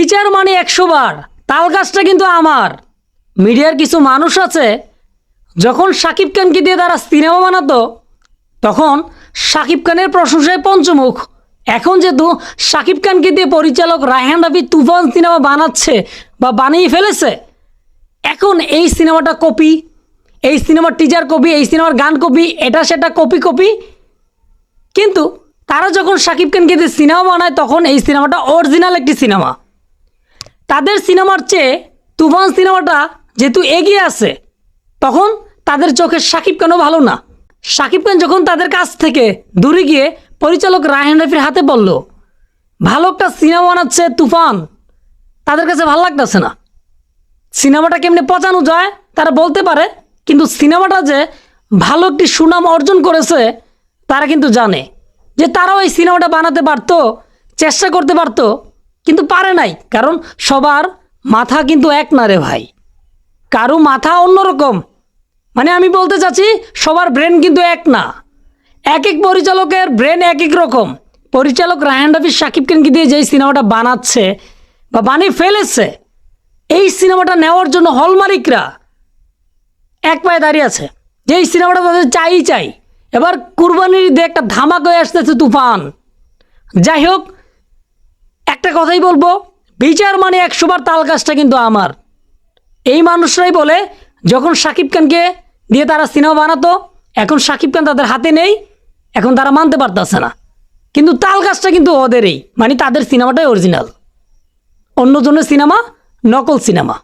বিচার মানে একশো বার। তাল গাছটা কিন্তু আমার। মিডিয়ার কিছু মানুষ আছে, যখন শাকিব খানকে দিয়ে তারা সিনেমা বানাতো, তখন শাকিব খানের প্রশংসায় পঞ্চমুখ। এখন যেহেতু শাকিব খানকে দিয়ে পরিচালক রায়হান রাফি তুফান সিনেমা বানাচ্ছে বা বানিয়ে ফেলেছে, এখন এই সিনেমাটা কপি, এই সিনেমার টিজার কপি, এই সিনেমার গান কপি, এটা সেটা কপি কপি। কিন্তু তারা যখন শাকিব খানকে দিয়ে সিনেমা বানায়, তখন এই সিনেমাটা অরিজিনাল একটি সিনেমা। তাদের সিনেমার চেয়ে তুফান সিনেমাটা যেহেতু এগিয়ে আছে, তখন তাদের চোখে শাকিব খানও ভালো না? শাকিব খান যখন তাদের কাছ থেকে দূরে গিয়ে পরিচালক রায়হান রাফির হাতে পড়ল, ভালো একটা সিনেমা বানাচ্ছে তুফান, তাদের কাছে ভালো লাগতেছে না। সিনেমাটা কেমনে পচানো যায় তারা বলতে পারে, কিন্তু সিনেমাটা যে ভালো একটি সুনাম অর্জন করেছে, তারা কিন্তু জানে। যে তারাও এই সিনেমাটা বানাতে পারতো, চেষ্টা করতে পারতো কিন্তু পারে নাই, কারণ সবার মাথা কিন্তু এক না রে ভাই। কারও মাথা অন্যরকম। মানে আমি বলতে চাচ্ছি, সবার ব্রেন কিন্তু এক না। এক এক পরিচালকের ব্রেন এক এক রকম। পরিচালক রায়হান রাফি শাকিব খানকে দিয়ে যেই সিনেমাটা বানাচ্ছে বা বানিয়ে ফেলেছে, এই সিনেমাটা নেওয়ার জন্য হলমালিকরা এক পায়ে দাঁড়িয়ে আছে। যে এই সিনেমাটা তাদের চাই চাই এবার কুরবানির দিয়ে একটা ধামাক হয়ে আসতেছে তুফান। যাই হোক একটা কথাই বলব, বিচার মানে একশোবার তাল গাছটা কিন্তু আমার। এই মানুষরাই বলে, যখন সাকিব খানকে দিয়ে তারা সিনেমা বানাতো, এখন সাকিব খান তাদের হাতে নেই, এখন তারা মানতে পারতেছে না। কিন্তু তাল গাছটা কিন্তু ওদেরই মানে তাদের সিনেমাটাই অরিজিনাল অন্যজনের সিনেমা নকল সিনেমা।